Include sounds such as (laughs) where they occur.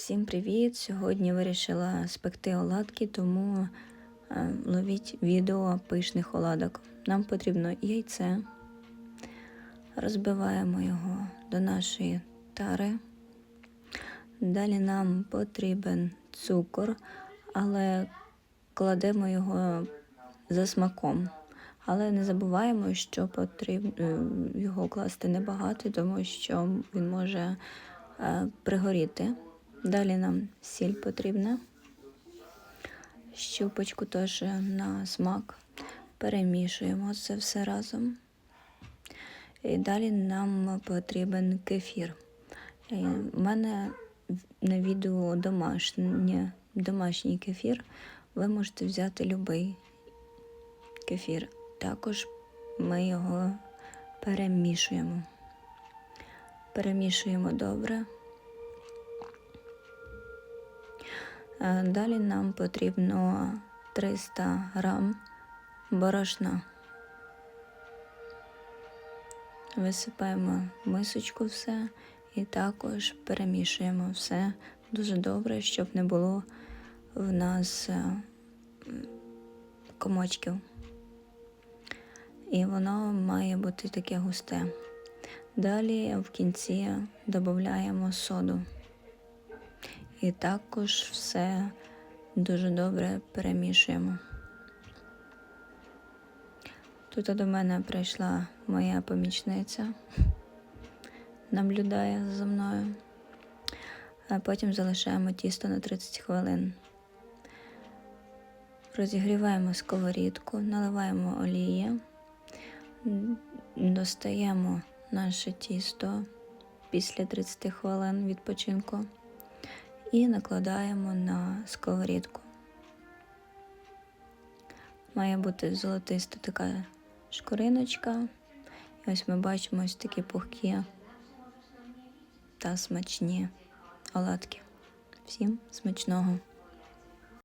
Всім привіт! Сьогодні вирішила спекти оладки, тому е, ловіть відео пишних оладок. Нам потрібно яйце. Розбиваємо його до нашої тари. Далі нам потрібен цукор, але кладемо його за смаком. Але не забуваємо, що потрібно е, його класти небагато, тому що він може е, пригоріти. Далі нам сіль потрібна, щупочку теж на смак. Перемішуємо це все разом. І далі нам потрібен кефір. У мене на відео домашнє, домашній кефір. Ви можете взяти будь-який кефір. Також ми його перемішуємо. Перемішуємо добре. Далі нам потрібно 300 грам борошна. Висипаємо мисочку все і також перемішуємо все дуже добре, щоб не було в нас е, комочків. І воно має бути таке густе. Далі в кінці додаємо соду. І також все дуже добре перемішуємо. Тут до мене прийшла моя помічниця, (laughs) наблюдає за мною, а потім залишаємо тісто на 30 хвилин. Розігріваємо сковорідку, наливаємо олії, достаємо наше тісто після 30 хвилин відпочинку і накладаємо на сковорідку. Має бути золотиста така шкуриночка. І ось ми бачимо ось такі пухкі та смачні оладки. Всім смачного!